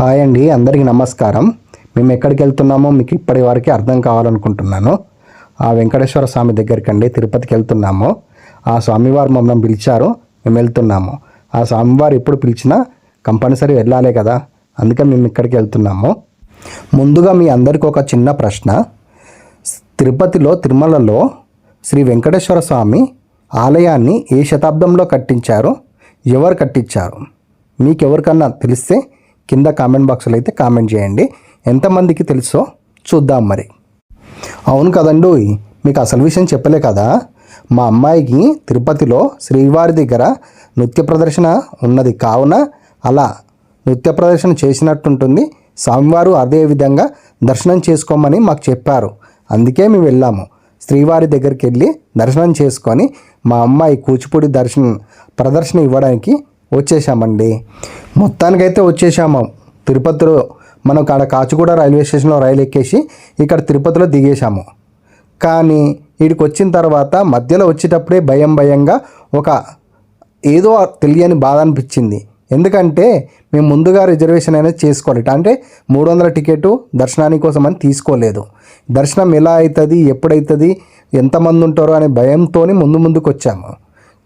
Hi అండి అందరికీ నమస్కారం. మేము ఎక్కడికి వెళ్తున్నామో మీకు ఇప్పటి వరకు అర్థం కావాలనుకుంటున్నాను. ఆ వెంకటేశ్వర స్వామి దగ్గరికి అండి తిరుపతికి వెళ్తున్నాము. ఆ స్వామివారు మమ్మల్ని పిలిచారు మేము వెళ్తున్నాము. ఆ స్వామివారు ఎప్పుడు పిలిచినా కంపల్సరీ వెళ్ళాలి కదా అందుకే మేము ఇక్కడికి వెళ్తున్నాము. ముందుగా మీ అందరికీ ఒక చిన్న ప్రశ్న. తిరుపతిలో తిరుమలలో శ్రీ వెంకటేశ్వర స్వామి ఆలయాన్ని ఏ శతాబ్దంలో కట్టించారు? ఎవరు కట్టించారు? మీకు ఎవరికన్నా తెలిస్తే కింద కామెంట్ బాక్స్లో అయితే కామెంట్ చేయండి. ఎంతమందికి తెలుసో చూద్దాం మరి. అవును కదండు మీకు అసలు విషయం చెప్పలే కదా? మా అమ్మాయికి తిరుపతిలో శ్రీవారి దగ్గర నృత్య ప్రదర్శన ఉన్నది. కావున అలా నృత్య ప్రదర్శన చేసినట్టుంటుంది. స్వామివారు అదే విధంగా దర్శనం చేసుకోమని మాకు చెప్పారు. అందుకే మేము వెళ్ళాము. శ్రీవారి దగ్గరికి వెళ్ళి దర్శనం చేసుకొని మా అమ్మాయి కూచిపూడి దర్శనం ప్రదర్శన ఇవ్వడానికి వచ్చేసామండి మొత్తానికైతే వచ్చేసాము. తిరుపతిలో మనం కాడ కాచిగూడ రైల్వే స్టేషన్లో రైలు ఎక్కేసి ఇక్కడ తిరుపతిలో దిగేశాము. కానీ వీడికి వచ్చిన తర్వాత మధ్యలో వచ్చేటప్పుడే భయం భయంగా ఒక ఏదో తెలియని బాధ అనిపించింది. ఎందుకంటే మేము ముందుగా రిజర్వేషన్ అనేది చేసుకోవాలి. అంటే మూడు వందల టికెట్ దర్శనానికి కోసం అని తీసుకోలేదు. దర్శనం ఎలా అవుతుంది ఎప్పుడవుతుంది ఎంతమంది ఉంటారో అనే భయంతో ముందు ముందుకు వచ్చాము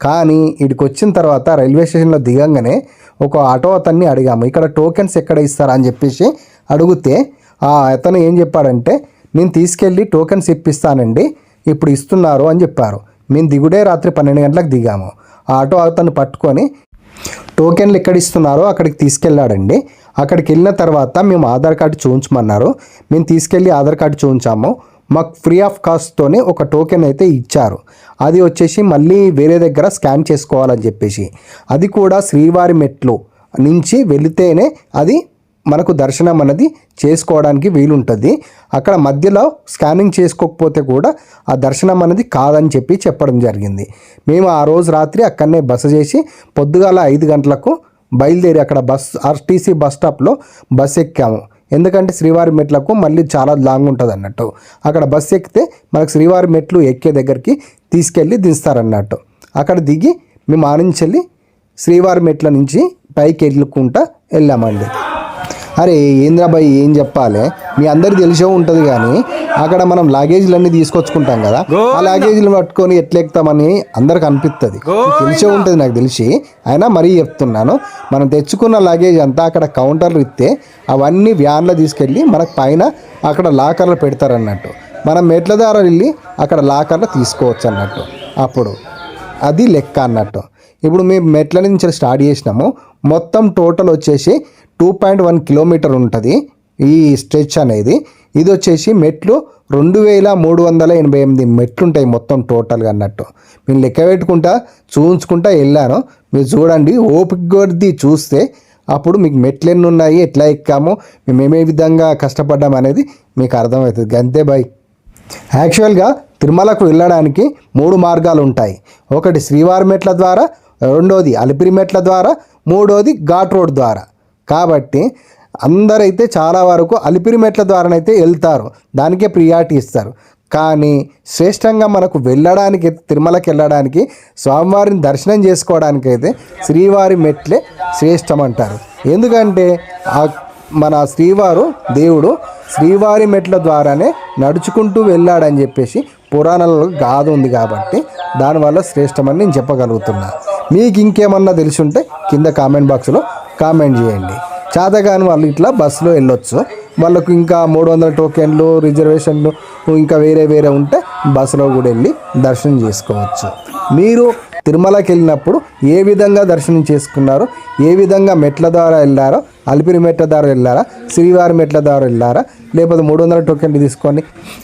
కానీ ఇక్కడికి వచ్చిన తర్వాత రైల్వే స్టేషన్లో దిగంగానే ఒక ఆటో అతన్ని అడిగాము ఇక్కడ టోకెన్స్ ఎక్కడ ఇస్తారా? అని చెప్పేసి అడిగితే ఆ అతను ఏం చెప్పాడంటే నేను తీసుకెళ్ళి టోకెన్స్ ఇప్పిస్తానండి ఇప్పుడు ఇస్తున్నారు అని చెప్పారు. మేము దిగుడే రాత్రి పన్నెండు గంటలకు దిగాము. ఆ ఆటో అతను పట్టుకొని టోకెన్లు ఎక్కడ ఇస్తున్నారో అక్కడికి తీసుకెళ్ళాడండి. అక్కడికి వెళ్ళిన తర్వాత మేము ఆధార్ కార్డు చూపించమన్నారు మేము తీసుకెళ్ళి ఆధార్ కార్డు చూపించాము మాకు ఫ్రీ ఆఫ్ కాస్ట్తోనే ఒక టోకెన్ అయితే ఇచ్చారు. అది వచ్చేసి మళ్ళీ వేరే దగ్గర స్కాన్ చేసుకోవాలని చెప్పేసి. అది కూడా శ్రీవారి మెట్లు నుంచి వెళితేనే అది మనకు దర్శనం అనేది చేసుకోవడానికి వీలుంటుంది. అక్కడ మధ్యలో స్కానింగ్ చేసుకోకపోతే కూడా ఆ దర్శనం అనేది కాదని చెప్పి చెప్పడం జరిగింది. మేము ఆ రోజు రాత్రి అక్కడనే బస చేసి పొద్దుగాల ఐదు గంటలకు బయలుదేరి అక్కడ బస్ ఆర్టీసీ బస్ స్టాప్లో బస్ ఎక్కాము. ఎందుకంటే శ్రీవారి మెట్లకు మళ్ళీ చాలా లాంగ్ ఉంటుంది అన్నట్టు. అక్కడ బస్ ఎక్కితే మనకు శ్రీవారి మెట్లు ఎక్కే దగ్గరికి తీసుకెళ్ళి దిస్తారన్నట్టు అక్కడ దిగి మేము ఆనించెళ్ళి శ్రీవారి మెట్ల నుంచి పైకి వెళ్ళుకుంటా వెళ్ళామండి. అరే ఏంద్రాబాయ్ ఏం చెప్పాలి? మీ అందరికి తెలిసే ఉంటుంది కానీ అక్కడ మనం లాగేజీలన్నీ తీసుకొచ్చుకుంటాం కదా. ఆ లాగేజీలు పట్టుకొని ఎట్లా ఎక్కుతామని అందరికి అనిపిస్తుంది తెలిసే ఉంటుంది నాకు తెలిసి. అయినా మరీ చెప్తున్నాను మనం తెచ్చుకున్న లాగేజ్ అంతా అక్కడ కౌంటర్లు ఇస్తే అవన్నీ వ్యాన్లో తీసుకెళ్ళి మనకు పైన అక్కడ లాకర్లో పెడతారన్నట్టు. మనం మెట్ల ద్వారా వెళ్ళి అక్కడ లాకర్లో తీసుకోవచ్చు అన్నట్టు అప్పుడు అది లెక్క అన్నట్టు. ఇప్పుడు మేము మెట్ల నుంచి స్టార్ట్ చేసినాము. మొత్తం టోటల్ వచ్చేసి టూ పాయింట్ వన్ కిలోమీటర్ ఉంటుంది ఈ స్ట్రెచ్ అనేది. ఇది వచ్చేసి మెట్లు రెండు వేల మూడు వందల ఎనభై ఎనిమిది మెట్లు ఉంటాయి మొత్తం టోటల్గా అన్నట్టు. మేము లెక్క పెట్టుకుంటా చూపించుకుంటా వెళ్ళాను. మీరు చూడండి ఓపిక చూస్తే అప్పుడు మీకు మెట్లు ఎన్ని ఉన్నాయి ఎట్లా ఎక్కామో మేము ఏమే విధంగా కష్టపడ్డాం అనేది మీకు అర్థమవుతుంది. గంతే బాయ్. యాక్చువల్గా తిరుమలకు వెళ్ళడానికి మూడు మార్గాలు ఉంటాయి ఒకటి శ్రీవారి మెట్ల ద్వారా రెండోది అలిపిరి మెట్ల ద్వారా మూడోది ఘాట్ రోడ్ ద్వారా. కాబట్టి అందరైతే చాలా వరకు అలిపిరి మెట్ల ద్వారానైతే వెళ్తారు. దానికే ప్రియారిటీ ఇస్తారు. కానీ శ్రేష్టంగా మనకు వెళ్ళడానికి తిరుమలకి వెళ్ళడానికి స్వామివారిని దర్శనం చేసుకోవడానికి అయితే శ్రీవారి మెట్లే శ్రేష్టం అంటారు ఎందుకంటే ఆ మన శ్రీవారు దేవుడు శ్రీవారి మెట్ల ద్వారానే నడుచుకుంటూ వెళ్ళాడని చెప్పేసి పురాణాలలో గాథ ఉంది కాబట్టి దానివల్ల శ్రేష్టమని నేను చెప్పగలుగుతున్నా. మీకు ఇంకేమన్నా తెలిసి ఉంటే కింద కామెంట్ బాక్స్లో కామెంట్ చేయండి. చాతగాని వాళ్ళు ఇట్లా బస్సులో వెళ్ళొచ్చు. వాళ్ళకు ఇంకా మూడు వందల టోకెన్లు రిజర్వేషన్లు ఇంకా వేరే వేరే ఉంటే బస్సులో కూడా వెళ్ళి దర్శనం చేసుకోవచ్చు. మీరు తిరుమలకి వెళ్ళినప్పుడు ఏ విధంగా దర్శనం చేసుకున్నారో ఏ విధంగా మెట్ల ద్వారా వెళ్ళారో అలిపిరి మెట్ల ద్వారా వెళ్ళారా శ్రీవారి మెట్ల ద్వారా వెళ్ళారా లేకపోతే మూడు వందల టోకెన్లు తీసుకొని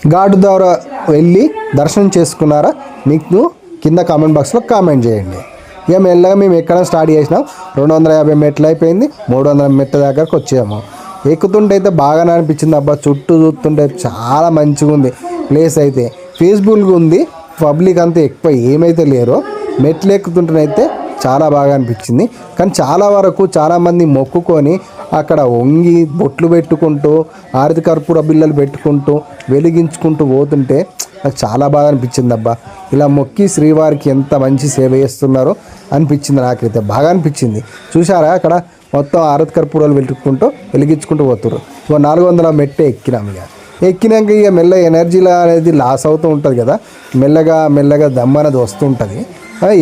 ఘాటు ద్వారా వెళ్ళి దర్శనం చేసుకున్నారా? మీకు కింద కామెంట్ బాక్స్లో కామెంట్ చేయండి. ఇక మెల్లగా మేము ఎక్కడ స్టార్ట్ చేసినాం. రెండు వందల యాభై మెట్లు అయిపోయింది. మూడు వందల మెట్ల దగ్గరకు వచ్చాము. ఎక్కుతుంటే అయితే బాగానే అనిపించింది. అబ్బా చుట్టూ చూస్తుంటే చాలా మంచిగా ఉంది ప్లేస్ అయితే. ఫేస్బుల్గా ఉంది. పబ్లిక్ అంతా ఎక్కువ ఏమైతే లేరో మెట్లు ఎక్కుతుంటేనైతే చాలా బాగా అనిపించింది. కానీ చాలా వరకు చాలామంది మొక్కుకొని అక్కడ వంగి బొట్లు పెట్టుకుంటూ ఆరతి కర్పూర బిల్లలు పెట్టుకుంటూ వెలిగించుకుంటూ పోతుంటే నాకు చాలా బాగా అనిపించింది అబ్బా. ఇలా మొక్కి శ్రీవారికి ఎంత మంచి సేవ చేస్తున్నారో అనిపించింది నాకైతే. బాగా అనిపించింది. చూసారా అక్కడ మొత్తం ఆరతి కర్పూరాలు పెట్టుకుంటూ వెలిగించుకుంటూ పోతుర్రు. ఇక నాలుగు వందల మెట్టే ఎక్కినాం ఇక ఎక్కినాక ఇక మెల్ల ఎనర్జీలా అనేది లాస్ అవుతూ ఉంటుంది కదా. మెల్లగా మెల్లగా దమ్ అనేది వస్తూ ఉంటుంది.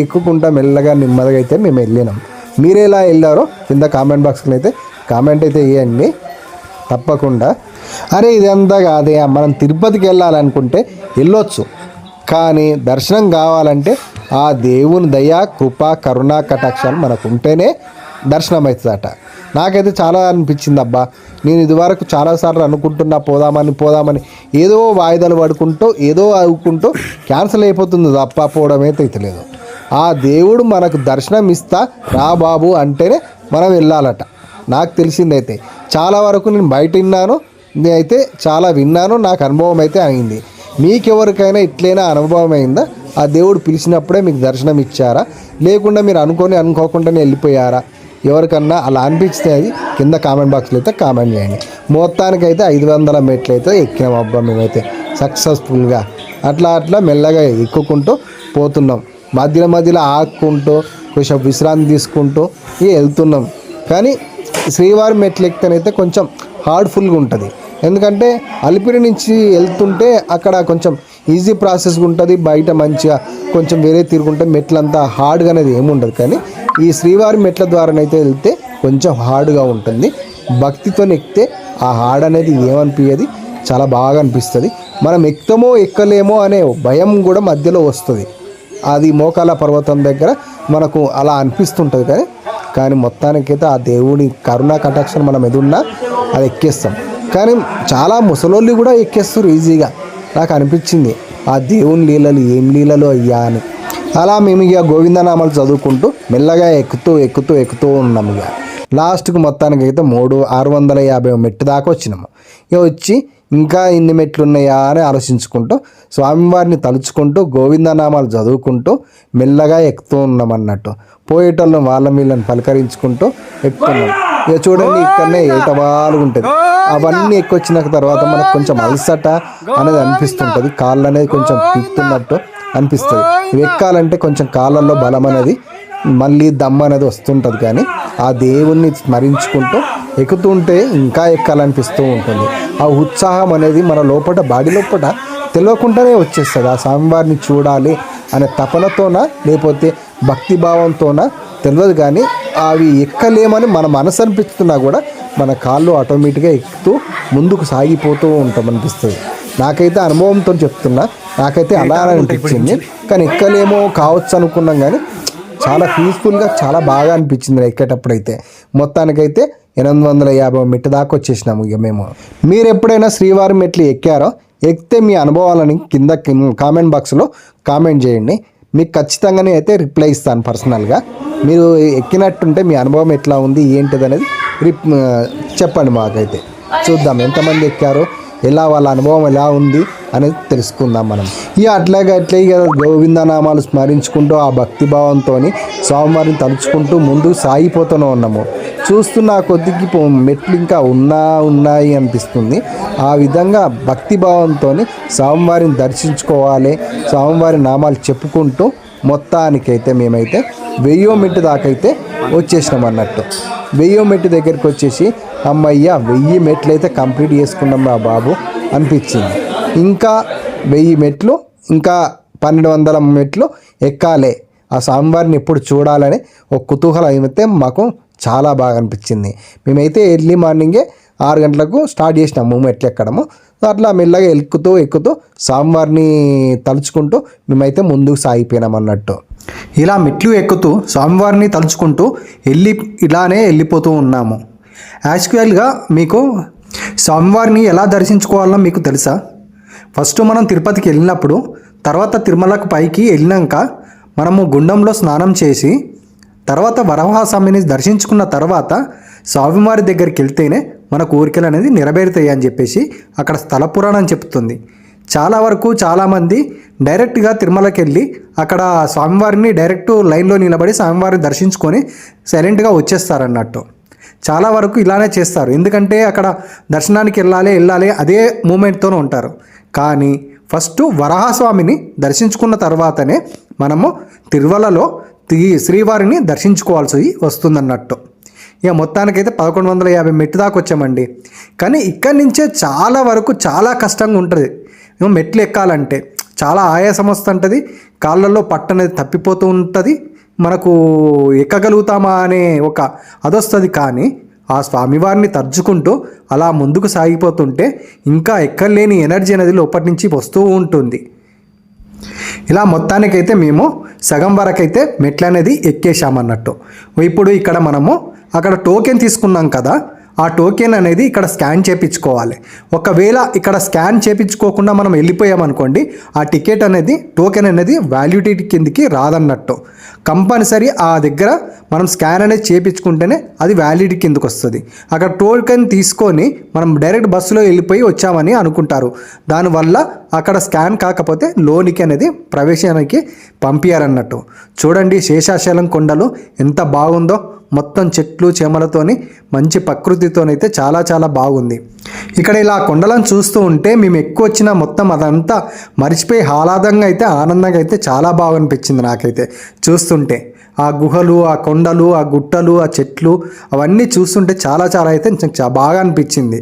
ఎక్కుకుంటా మెల్లగా నెమ్మదిగా అయితే మేము వెళ్ళినాం. మీరు ఎలా వెళ్ళారో కింద కామెంట్ బాక్స్లో అయితే కామెంట్ అయితే వేయండి తప్పకుండా. అరే ఇదంతా కాదే మనం తిరుపతికి వెళ్ళాలనుకుంటే వెళ్ళొచ్చు. కానీ దర్శనం కావాలంటే ఆ దేవుని దయ కృప కరుణ కటాక్షాలు మనకు ఉంటేనే దర్శనం అవుతుందట. నాకైతే చాలా అనిపించింది అబ్బా. నేను ఇదివరకు చాలాసార్లు అనుకుంటున్నా పోదామని పోదామని. ఏదో వాయిదాలు పడుకుంటూ ఏదో అవుకుంటూ క్యాన్సిల్ అయిపోతుంది తప్ప పోవడం అయితే లేదు ఆ దేవుడు మనకు దర్శనం ఇస్తా రా బాబు అంటేనే మనం వెళ్ళాలట. నాకు తెలిసిందైతే. చాలా వరకు నేను బయట విన్నాను నేనైతే చాలా విన్నాను నాకు అనుభవం అయితే అయింది. మీకెవరికైనా ఇట్లైనా అనుభవం అయిందా? ఆ దేవుడు పిలిచినప్పుడే మీకు దర్శనం ఇచ్చారా లేకుండా మీరు అనుకొని అనుకోకుండానే వెళ్ళిపోయారా? ఎవరికన్నా అలా అనిపిస్తే అది కింద కామెంట్ బాక్స్లో అయితే కామెంట్ చేయండి. మొత్తానికైతే ఐదు వందల మెట్లు అయితే ఎక్కినాం అబ్బా మేమైతే. సక్సెస్ఫుల్గా. అట్లా అట్లా మెల్లగా ఎక్కుకుంటూ పోతున్నాం. మధ్యలో మధ్యలో ఆకుంటూ కొంచెం విశ్రాంతి తీసుకుంటూ ఇక వెళ్తున్నాం. కానీ శ్రీవారి మెట్లు ఎక్కితేనైతే కొంచెం హార్డ్ఫుల్గా ఉంటుంది. ఎందుకంటే అలిపిరి నుంచి వెళ్తుంటే అక్కడ కొంచెం ఈజీ ప్రాసెస్ ఉంటుంది. బయట మంచిగా కొంచెం వేరే తిరుగుంటే మెట్లంతా హార్డ్గా అనేది ఏముండదు కానీ ఈ శ్రీవారి మెట్ల ద్వారానైతే వెళ్తే కొంచెం హార్డ్గా ఉంటుంది. భక్తితో ఎక్కితే ఆ హార్డ్ అనేది ఏమనిపించదు చాలా బాగా అనిపిస్తుంది. మనం ఎక్కుతామో ఎక్కలేమో అనే భయం కూడా మధ్యలో వస్తుంది. అది మోకాల పర్వతం దగ్గర మనకు అలా అనిపిస్తుంటుంది కానీ కానీ మొత్తానికైతే ఆ దేవుని కరుణా కటాక్షం మనం ఎదున్నా అది ఎక్కేస్తాం. కానీ చాలా ముసలోళ్ళు కూడా ఎక్కేస్తారు ఈజీగా. నాకు అనిపించింది ఆ దేవుని లీలలు ఏం లీలలు అయ్యా అని. అలా మేము ఇక గోవిందనామాలు చదువుకుంటూ మెల్లగా ఎక్కుతూ ఎక్కుతూ ఎక్కుతూ ఉన్నాము ఇక. లాస్ట్కి మొత్తానికి అయితే మూడు ఆరు వందల యాభై మెట్టు దాకా వచ్చినాము. ఇక వచ్చి ఇంకా ఇన్ని మెట్లు ఉన్నాయా అని ఆలోచించుకుంటూ స్వామివారిని తలుచుకుంటూ గోవిందనామాలు చదువుకుంటూ మెల్లగా ఎక్కుతూ ఉన్నాం అన్నట్టు పోయేటోళ్ళని వాళ్ళ వీళ్ళని పలకరించుకుంటూ ఎక్కుతున్నాం. ఇక చూడండి ఇక్కడనే ఏటవాలుగా ఉంటుంది. అవన్నీ ఎక్కొచ్చిన తర్వాత మనకు కొంచెం అలసట అనేది అనిపిస్తుంటుంది. కాళ్ళు అనేది కొంచెం పీక్తున్నట్టు అనిపిస్తుంది. ఇవి ఎక్కాలంటే కొంచెం కాళ్ళల్లో బలం అనేది మళ్ళీ దమ్ అనేది వస్తుంటుంది కానీ ఆ దేవుణ్ణి స్మరించుకుంటూ ఎక్కుతుంటే ఇంకా ఎక్కాలనిపిస్తూ ఉంటుంది. ఆ ఉత్సాహం అనేది మన లోపల బాడీ లోపల తెలియకుండానే వచ్చేస్తుంది. ఆ స్వామివారిని చూడాలి అనే తపనతోన లేకపోతే భక్తి భావంతోన తెలియదు కానీ అవి ఎక్కలేమని మన మనసు అనిపిస్తున్నా కూడా మన కాళ్ళు ఆటోమేటిక్గా ఎక్కుతూ ముందుకు సాగిపోతూ ఉంటాం అనిపిస్తుంది నాకైతే అనుభవంతో చెప్తున్నా. నాకైతే అలా అనిపించింది. కానీ ఎక్కలేమో కావచ్చు అనుకున్నాం కానీ చాలా పీస్ఫుల్గా చాలా బాగా అనిపించింది ఎక్కేటప్పుడైతే. మొత్తానికైతే ఎనిమిది వందల యాభై మెట్టు దాకా వచ్చేసినాము ఇక మేము. మీరు ఎప్పుడైనా శ్రీవారి మెట్లు ఎక్కారో ఎక్కితే మీ అనుభవాలని కింద కామెంట్ బాక్స్లో కామెంట్ చేయండి. మీకు ఖచ్చితంగానే అయితే రిప్లై ఇస్తాను పర్సనల్గా. మీరు ఎక్కినట్టుంటే మీ అనుభవం ఎట్లా ఉంది ఏంటిది అనేది రిప్ చెప్పండి మాకైతే. చూద్దాం ఎంతమంది ఎక్కారో ఎలా వాళ్ళ అనుభవం ఎలా ఉంది అనేది తెలుసుకుందాం మనం. ఇక అట్లాగే అట్లే ఇక గోవిందనామాలు స్మరించుకుంటూ ఆ భక్తిభావంతో స్వామివారిని తలుచుకుంటూ ముందు సాగిపోతూనే ఉన్నాము. చూస్తున్న కొద్దికి మెట్లు ఇంకా ఉన్నా ఉన్నాయి అనిపిస్తుంది. ఆ విధంగా భక్తిభావంతో స్వామివారిని దర్శించుకోవాలి స్వామివారి నామాలు చెప్పుకుంటూ మొత్తానికైతే మేమైతే వెయ్యో మెట్టు దాకైతే వచ్చేసినాం అన్నట్టు. వెయ్యో మెట్టు దగ్గరికి వచ్చేసి అమ్మయ్య వెయ్యి మెట్లు అయితే కంప్లీట్ చేసుకున్నాం రా బాబు అనిపించింది. ఇంకా వెయ్యి మెట్లు ఇంకా పన్నెండు వందల మెట్లు ఎక్కాలే ఆ స్వామివారిని ఎప్పుడు చూడాలని ఒక కుతూహలం అయితే మాకు చాలా బాగా అనిపించింది. మేమైతే ఎర్లీ మార్నింగే ఆరు గంటలకు స్టార్ట్ చేసినాం మెట్లు ఎక్కడము. అట్లా మెల్లగా ఎక్కుతూ ఎక్కుతూ స్వామివారిని తలుచుకుంటూ మేమైతే ముందుకు సాగిపోయినాం అన్నట్టు. ఇలా మెట్లు ఎక్కుతూ స్వామివారిని తలుచుకుంటూ వెళ్ళి ఇలానే వెళ్ళిపోతూ ఉన్నాము. యాక్చువల్గా మీకు స్వామివారిని ఎలా దర్శించుకోవాలో మీకు తెలుసా? ఫస్ట్ మనం తిరుపతికి వెళ్ళినప్పుడు తర్వాత తిరుమలకు పైకి వెళ్ళినాక మనము గుండంలో స్నానం చేసి తర్వాత వరహాస్వామిని దర్శించుకున్న తర్వాత స్వామివారి దగ్గరికి వెళ్తేనే మన కోరికలు అనేది నెరవేరుతాయి అని చెప్పేసి అక్కడ స్థల పురాణం చెప్తుంది. చాలా వరకు చాలామంది డైరెక్ట్గా తిరుమలకి వెళ్ళి అక్కడ స్వామివారిని డైరెక్ట్ లైన్లో నిలబడి స్వామివారిని దర్శించుకొని సైలెంట్గా వచ్చేస్తారన్నట్టు. చాలా వరకు ఇలానే చేస్తారు. ఎందుకంటే అక్కడ దర్శనానికి వెళ్ళాలి వెళ్ళాలి అదే మూమెంట్తోనే ఉంటారు. కానీ ఫస్ట్ వరాహస్వామిని దర్శించుకున్న తర్వాతనే మనము తిరువలలో తి- శ్రీవారిని దర్శించుకోవాల్సి వస్తుందన్నట్టు. ఇక మొత్తానికైతే పదకొండు వందల యాభై మెట్టు దాకా వచ్చామండి. కానీ ఇక్కడి నుంచే చాలా వరకు చాలా కష్టంగా ఉంటుంది. మెట్లు ఎక్కాలంటే చాలా ఆయాసం వస్తుంటుంది కాళ్ళల్లో పట్టు అనేది తప్పిపోతూ ఉంటుంది. మనకు ఎక్కగలుగుతామా అనే ఒక అదొస్తుంది కానీ ఆ స్వామివారిని తరుచుకుంటూ అలా ముందుకు సాగిపోతుంటే ఇంకా ఎక్కర్లేని ఎనర్జీ అనేది లోపటి నుంచి వస్తూ ఉంటుంది. ఇలా మొత్తానికైతే మేము సగం వరకైతే మెట్లు అనేది ఎక్కేసామన్నట్టు ఇప్పుడు ఇక్కడ మనము అక్కడ టోకెన్ తీసుకున్నాం కదా ఆ టోకెన్ అనేది ఇక్కడ స్కాన్ చేపించుకోవాలి. ఒకవేళ ఇక్కడ స్కాన్ చేపించుకోకుండా మనం వెళ్ళిపోయామనుకోండి ఆ టికెట్ అనేది టోకెన్ అనేది వాల్యూడిటీ కిందికి రాదన్నట్టు. కంపల్సరీ ఆ దగ్గర మనం స్కాన్ అనేది చేపించుకుంటేనే అది వ్యాలిడిటీ కిందకి వస్తుంది. అక్కడ టోకెన్ తీసుకొని మనం డైరెక్ట్ బస్సులో వెళ్ళిపోయి వచ్చామని అనుకుంటారు. దానివల్ల అక్కడ స్కాన్ కాకపోతే లోనికి అనేది ప్రవేశానికి పంపించారన్నట్టు చూడండి శేషాచలం కొండలు ఎంత బాగుందో. మొత్తం చెట్లు చేమలతోని మంచి ప్రకృతితోనైతే చాలా చాలా బాగుంది. ఇక్కడ ఇలా కొండలను చూస్తూ ఉంటే మేము ఎక్కువ వచ్చిన మొత్తం అదంతా మరిచిపోయి ఆహ్లాదంగా అయితే ఆనందంగా అయితే చాలా బాగా అనిపించింది నాకైతే చూస్తుంటే. ఆ గుహలు ఆ కొండలు ఆ గుట్టలు ఆ చెట్లు అవన్నీ చూస్తుంటే చాలా చాలా అయితే చాలా బాగా అనిపించింది.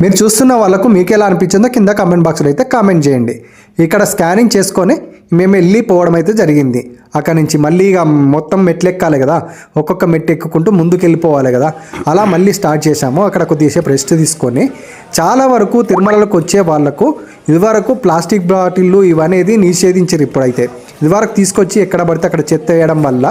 మీరు చూస్తున్న వాళ్ళకు మీకు ఎలా అనిపించిందో కింద కామెంట్ బాక్స్లో అయితే కామెంట్ చేయండి. ఇక్కడ స్కానింగ్ చేసుకొని మేము వెళ్ళిపోవడం అయితే జరిగింది. అక్కడ నుంచి మళ్ళీ ఇక మొత్తం మెట్లు ఎక్కాలి కదా. ఒక్కొక్క మెట్టు ఎక్కుకుంటూ ముందుకు వెళ్ళిపోవాలి కదా. అలా మళ్ళీ స్టార్ట్ చేశాము. అక్కడ కొద్దిసేపు రెస్ట్ తీసుకొని చాలా వరకు తిరుమలకు వచ్చే వాళ్ళకు ఇదివరకు ప్లాస్టిక్ బాటిళ్ళు ఇవనేది నిషేధించారు ఇప్పుడైతే. ఇదివరకు తీసుకొచ్చి ఎక్కడ పడితే అక్కడ చెత్త వేయడం వల్ల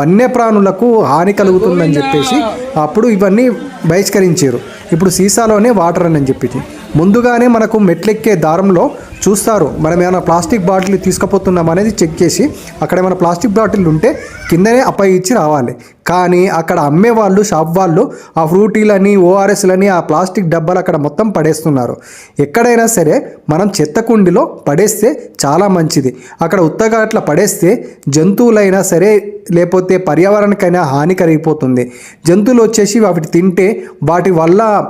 వన్యప్రాణులకు హాని కలుగుతుందని చెప్పేసి అప్పుడు ఇవన్నీ బహిష్కరించారు ఇప్పుడు సీసాలోనే వాటర్ అని చెప్పి ముందుగానే మనకు మెట్లెక్కే దారంలో చూస్తారు. మనం ఏమైనా ప్లాస్టిక్ బాటిల్ తీసుకుపోతున్నాం అనేది చెక్ చేసి అక్కడ ఏమైనా ప్లాస్టిక్ బాటిల్ ఉంటే కిందనే అప్పగించి రావాలి. కానీ అక్కడ అమ్మే వాళ్ళు షాప్ వాళ్ళు ఆ ఫ్రూటీలని ఓఆర్ఎస్లని ఆ ప్లాస్టిక్ డబ్బాలు అక్కడ మొత్తం పడేస్తున్నారు. ఎక్కడైనా సరే మనం చెత్త కుండిలో పడేస్తే చాలా మంచిది. అక్కడ ఉత్తగా అట్లా పడేస్తే జంతువులైనా సరే లేకపోతే పర్యావరణకైనా హాని కలిగిపోతుంది. జంతువులు వచ్చేసి వాటి తింటే వాటి వల్ల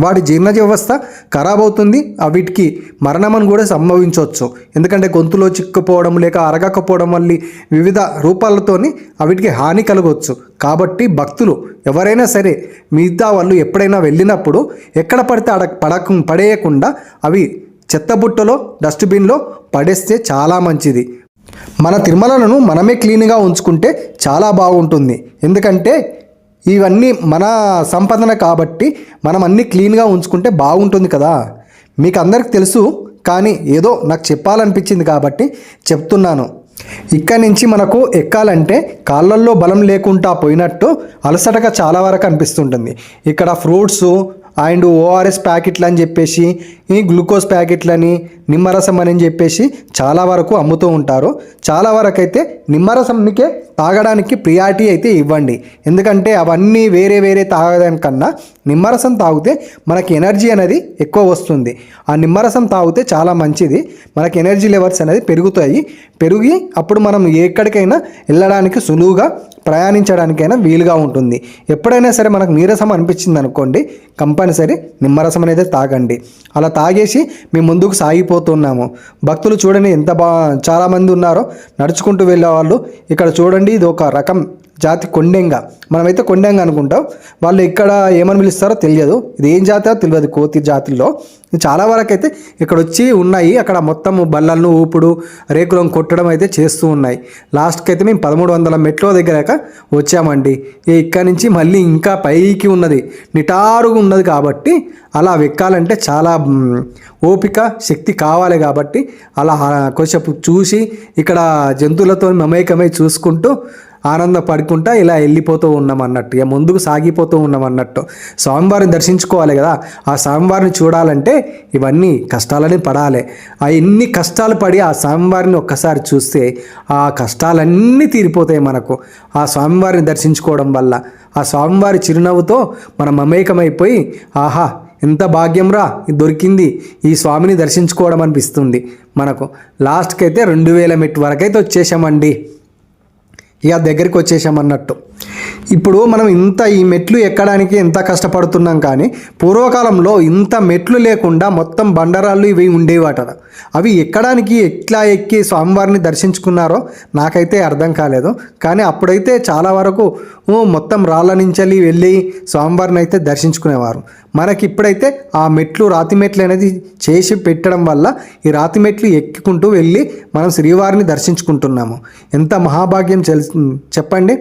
వాటి జీర్ణ వ్యవస్థ ఖరాబ్ అవుతుంది. వీటికి మరణమని కూడా సంభవించవచ్చు. ఎందుకంటే గొంతులో చిక్కుపోవడం లేక అరగకపోవడం వల్ల వివిధ రూపాలతోని వీటికి హాని కలగవచ్చు. కాబట్టి భక్తులు ఎవరైనా సరే మిగతా వాళ్ళు ఎప్పుడైనా వెళ్ళినప్పుడు ఎక్కడ పడితే అడ పడక పడేయకుండా అవి చెత్తబుట్టలో డస్ట్బిన్లో పడేస్తే చాలా మంచిది. మన తిరుమలను మనమే క్లీన్గా ఉంచుకుంటే చాలా బాగుంటుంది. ఎందుకంటే ఇవన్నీ మన సంపాదన కాబట్టి మనం అన్నీ క్లీన్గా ఉంచుకుంటే బాగుంటుంది కదా. మీకు అందరికి తెలుసు కానీ ఏదో నాకు చెప్పాలనిపించింది కాబట్టి చెప్తున్నాను. ఇక్కడి నుంచి మనకు ఎక్కాలంటే కాళ్ళల్లో బలం లేకుండా పోయినట్టు అలసటగా చాలా వరకు అనిపిస్తుంటుంది. ఇక్కడ ఫ్రూట్స్ అండ్ ఓఆర్ఎస్ ప్యాకెట్లు అని చెప్పేసి ఈ గ్లూకోజ్ ప్యాకెట్లని నిమ్మరసం అని చెప్పేసి చాలా వరకు అమ్ముతూ ఉంటారు. చాలా వరకు అయితే నిమ్మరసంనికే తాగడానికి ప్రియారిటీ అయితే ఇవ్వండి. ఎందుకంటే అవన్నీ వేరే వేరే తాగడానికన్నా నిమ్మరసం తాగితే మనకి ఎనర్జీ అనేది ఎక్కువ వస్తుంది. ఆ నిమ్మరసం తాగితే చాలా మంచిది. మనకి ఎనర్జీ లెవెల్స్ అనేది పెరుగుతాయి. పెరిగి అప్పుడు మనం ఎక్కడికైనా వెళ్ళడానికి సులువుగా ప్రయాణించడానికైనా వీలుగా ఉంటుంది. ఎప్పుడైనా సరే మనకు నీరసం అనిపించింది అనుకోండి కంపల్సరీ నిమ్మరసం అనేది తాగండి. అలా తాగేసి మేము ముందుకు సాగిపోతున్నాము. భక్తులు చూడండి ఎంత బా చాలామంది ఉన్నారో నడుచుకుంటూ వెళ్ళే వాళ్ళు ఇక్కడ చూడండి ఇది ఒక రకం జాతి కొండెంగ. మనమైతే కొండెంగ అనుకుంటాం. వాళ్ళు ఇక్కడ ఏమని పిలుస్తారో తెలియదు. ఇది ఏం జాతి తెలియదు కోతి జాతుల్లో. చాలా వరకు అయితే ఇక్కడ వచ్చి ఉన్నాయి. అక్కడ మొత్తం బల్లలను ఊపుడు రేకులను కొట్టడం అయితే చేస్తూ ఉన్నాయి. లాస్ట్కి అయితే మేము పదమూడు వందల మెట్ల దగ్గరక వచ్చామండి. ఇక్కడ నుంచి మళ్ళీ ఇంకా పైకి ఉన్నది. నిటారుగా ఉన్నది కాబట్టి అలా వెక్కాలంటే చాలా ఓపిక శక్తి కావాలి కాబట్టి అలా కొంచెం చూసి ఇక్కడ జంతువులతో మమేకమై చూసుకుంటూ ఆనందపడుకుంటా ఇలా వెళ్ళిపోతూ ఉన్నాం అన్నట్టు ఇక ముందుకు సాగిపోతూ ఉన్నాం అన్నట్టు. స్వామివారిని దర్శించుకోవాలి కదా ఆ స్వామివారిని చూడాలంటే ఇవన్నీ కష్టాలని పడాలి. ఆ ఎన్ని కష్టాలు పడి ఆ స్వామివారిని ఒక్కసారి చూస్తే ఆ కష్టాలన్నీ తీరిపోతాయి మనకు. ఆ స్వామివారిని దర్శించుకోవడం వల్ల ఆ స్వామివారి చిరునవ్వుతో మనం మమేకమైపోయి ఆహా ఎంత భాగ్యం రా దొరికింది ఈ స్వామిని దర్శించుకోవడం అనిపిస్తుంది మనకు. లాస్ట్కి అయితే రెండు వేల మెట్టు వరకైతే వచ్చేసామండి. ఇక దగ్గరికి వచ్చేసామన్నట్టు. ఇప్పుడు మనం ఇంత ఈ మెట్లు ఎక్కడానికి ఎంత కష్టపడుతున్నాం కానీ పూర్వకాలంలో ఇంత మెట్లు లేకుండా మొత్తం బండరాళ్ళు ఇవి ఉండేవాట. అవి ఎక్కడానికి ఎట్లా ఎక్కి స్వామివారిని దర్శించుకున్నారో నాకైతే అర్థం కాలేదు. కానీ అప్పుడైతే చాలా వరకు మొత్తం రాళ్ళ నుంచి వెళ్ళి స్వామివారిని అయితే దర్శించుకునేవారు. మనకి ఇప్పుడైతే ఆ మెట్లు రాతి మెట్లు అనేది చేసి పెట్టడం వల్ల ఈ రాతి మెట్లు ఎక్కుకుంటూ వెళ్ళి మనం శ్రీవారిని దర్శించుకుంటున్నాము. ఎంత మహాభాగ్యం చెప్పండి?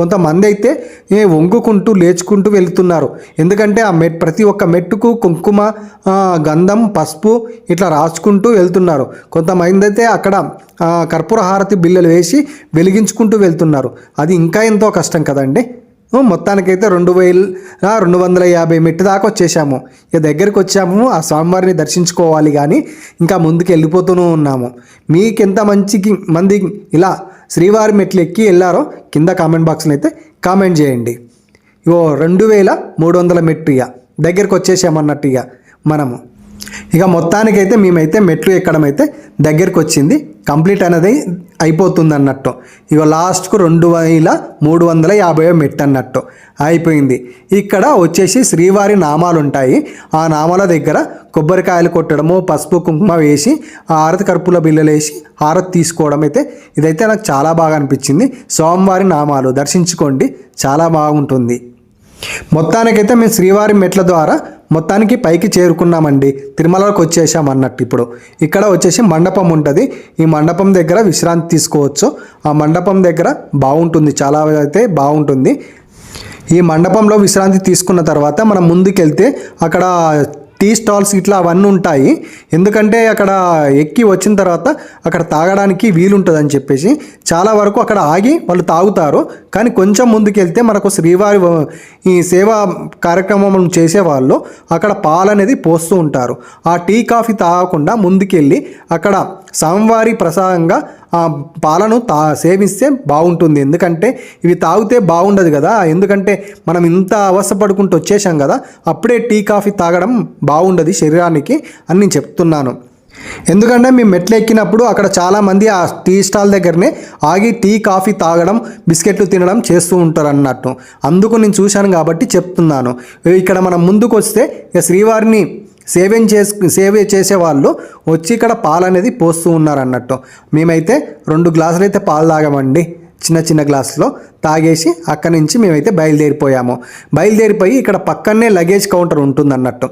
కొంతమంది అయితే ఏ వంగుకుంటూ లేచుకుంటూ వెళ్తున్నారు. ఎందుకంటే ఆ మెట్ ప్రతి ఒక్క మెట్టుకు కుంకుమ గంధం పసుపు ఇట్లా రాసుకుంటూ వెళ్తున్నారు. కొంతమంది అయితే అక్కడ కర్పూర హారతి బిల్లలు వేసి వెలిగించుకుంటూ వెళ్తున్నారు. అది ఇంకా ఎంతో కష్టం కదండి. మొత్తానికైతే రెండు వేల రెండు వందల యాభై మెట్టు దాకా వచ్చేసాము. ఇక దగ్గరికి వచ్చాము ఆ స్వామివారిని దర్శించుకోవాలి కానీ ఇంకా ముందుకు వెళ్ళిపోతూనే ఉన్నాము. మీకెంత మంచికి మంది ఇలా శ్రీవారి మెట్లు ఎక్కి వెళ్ళారో కింద కామెంట్ బాక్స్లో అయితే కామెంట్ చేయండి. ఓ రెండు వేల మూడు వందల మెట్టు ఇక దగ్గరకు వచ్చేసామన్నట్టు ఇక మనము. ఇక మొత్తానికైతే మేమైతే మెట్లు ఎక్కడం అయితే దగ్గరికి వచ్చింది కంప్లీట్ అనేది అయిపోతుంది అన్నట్టు ఇక లాస్ట్కు రెండు వేల మూడు వందల యాభై మెట్టు అన్నట్టు అయిపోయింది. ఇక్కడ వచ్చేసి శ్రీవారి నామాలు ఉంటాయి ఆ నామాల దగ్గర కొబ్బరికాయలు కొట్టడము పసుపు కుంకుమ వేసి ఆ హారతి కర్పూల బిల్లలు వేసి హారతి తీసుకోవడం అయితే ఇదైతే నాకు చాలా బాగా అనిపించింది. సోమవారి నామాలు దర్శించుకోండి చాలా బాగుంటుంది. మొత్తానికైతే మేము శ్రీవారి మెట్ల ద్వారా మొత్తానికి పైకి చేరుకున్నామండి. తిరుమలకు వచ్చేసాం అన్నట్టు ఇప్పుడు. ఇక్కడ వచ్చేసి మండపం ఉంటుంది. ఈ మండపం దగ్గర విశ్రాంతి తీసుకోవచ్చు. ఆ మండపం దగ్గర బాగుంటుంది. చాలా అయితే బాగుంటుంది. ఈ మండపంలో విశ్రాంతి తీసుకున్న తర్వాత మనం ముందుకెళ్తే అక్కడ టీ స్టాల్స్ ఇట్లా అవన్నీ ఉంటాయి. ఎందుకంటే అక్కడ ఎక్కి వచ్చిన తర్వాత అక్కడ తాగడానికి వీలుంటుందని చెప్పేసి చాలా వరకు అక్కడ ఆగి వాళ్ళు తాగుతారు. కానీ కొంచెం ముందుకెళ్తే మనకు శ్రీవారి ఈ సేవా కార్యక్రమం చేసేవాళ్ళు అక్కడ పాలు అనేది పోస్తూ ఉంటారు. ఆ టీ కాఫీ తాగకుండా ముందుకెళ్ళి అక్కడ స్వామివారి ప్రసాదంగా పాలను తా సేవిస్తే బాగుంటుంది. ఎందుకంటే ఇవి తాగితే బాగుండదు కదా. ఎందుకంటే మనం ఇంత అవస్థపడుకుంటూ వచ్చేసాం కదా. అప్పుడే టీ కాఫీ తాగడం బాగుండదు శరీరానికి అని నేను చెప్తున్నాను. ఎందుకంటే మేము మెట్లు ఎక్కినప్పుడు అక్కడ చాలామంది ఆ టీ స్టాల్ దగ్గరనే ఆగి టీ కాఫీ తాగడం బిస్కెట్లు తినడం చేస్తూ ఉంటారు అన్నట్టు అందుకు నేను చూశాను కాబట్టి చెప్తున్నాను. ఇక్కడ మనం ముందుకు వస్తే ఇక శ్రీవారిని సేవింగ్ చేసు చేసే చేసేవాళ్ళు వచ్చి ఇక్కడ పాలు అనేది పోస్తూ ఉన్నారు అన్నట్టు మేమైతే రెండు గ్లాసులు అయితే పాలు తాగమండి. చిన్న చిన్న గ్లాసులో తాగేసి అక్కడి నుంచి మేమైతే బయలుదేరిపోయాము. బయలుదేరిపోయి ఇక్కడ పక్కనే లగేజ్ కౌంటర్ ఉంటుంది అన్నట్టు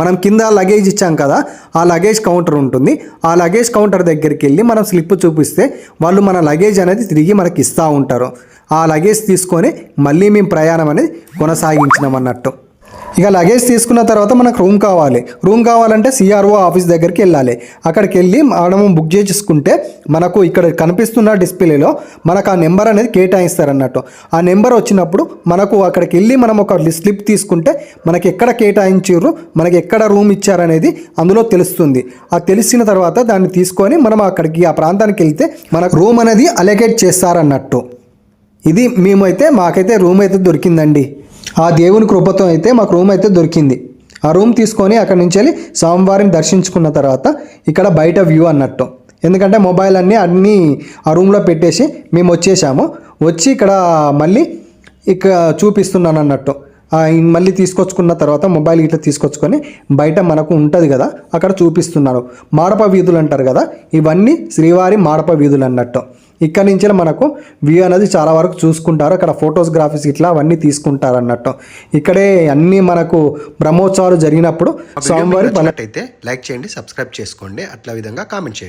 మనం కింద లగేజ్ ఇచ్చాం కదా ఆ లగేజ్ కౌంటర్ ఉంటుంది. ఆ లగేజ్ కౌంటర్ దగ్గరికి వెళ్ళి మనం స్లిప్ చూపిస్తే వాళ్ళు మన లగేజ్ అనేది తిరిగి మనకి ఇస్తూ ఉంటారు. ఆ లగేజ్ తీసుకొని మళ్ళీ మేము ప్రయాణం అనేది కొనసాగించినాం అన్నట్టు ఇక లగేజ్ తీసుకున్న తర్వాత మనకు రూమ్ కావాలి. రూమ్ కావాలంటే సిఆర్ఓ ఆఫీస్ దగ్గరికి వెళ్ళాలి. అక్కడికి వెళ్ళి మనము బుక్ చేసుకుంటే మనకు ఇక్కడ కనిపిస్తున్న డిస్ప్లేలో మనకు ఆ నెంబర్ అనేది కేటాయిస్తారు అన్నట్టు ఆ నెంబర్ వచ్చినప్పుడు మనకు అక్కడికి వెళ్ళి మనం ఒక స్లిప్ తీసుకుంటే మనకి ఎక్కడ కేటాయించారు మనకి ఎక్కడ రూమ్ ఇచ్చారనేది అందులో తెలుస్తుంది. ఆ తెలిసిన తర్వాత దాన్ని తీసుకొని మనం అక్కడికి ఆ ప్రాంతానికి వెళ్తే మనకు రూమ్ అనేది అలొకేట్ చేస్తారన్నట్టు. ఇది మేమైతే మాకైతే రూమ్ అయితే దొరికిందండి. ఆ దేవుని కృపతో అయితే మాకు రూమ్ అయితే దొరికింది. ఆ రూమ్ తీసుకొని అక్కడి నుంచి వెళ్ళి స్వామివారిని దర్శించుకున్న తర్వాత ఇక్కడ బయట వ్యూ అన్నట్టు. ఎందుకంటే మొబైల్ అన్నీ అన్నీ ఆ రూమ్లో పెట్టేసి మేము వచ్చేసాము. వచ్చి ఇక్కడ మళ్ళీ ఇక చూపిస్తున్నాను అన్నట్టు. మళ్ళీ తీసుకొచ్చుకున్న తర్వాత మొబైల్ ఇట్లా తీసుకొచ్చుకొని బయట మనకు ఉంటుంది కదా అక్కడ చూపిస్తున్నారు మాడప వీధులు అంటారు కదా ఇవన్నీ శ్రీవారి మాడప వీధులు అన్నట్టు. ఇక్కడ నుంచి మనకు వ్యూ అనేది చాలా వరకు చూసుకుంటారు. అక్కడ ఫొటోస్ గ్రాఫిక్స్ ఇట్లా అవన్నీ తీసుకుంటారు అన్నట్టు ఇక్కడే అన్నీ మనకు బ్రహ్మోత్సవాలు జరిగినప్పుడు స్వామివారి నచ్చినట్టయితే లైక్ చేయండి సబ్స్క్రైబ్ చేసుకోండి. అట్లా విధంగా కామెంట్ చేయండి.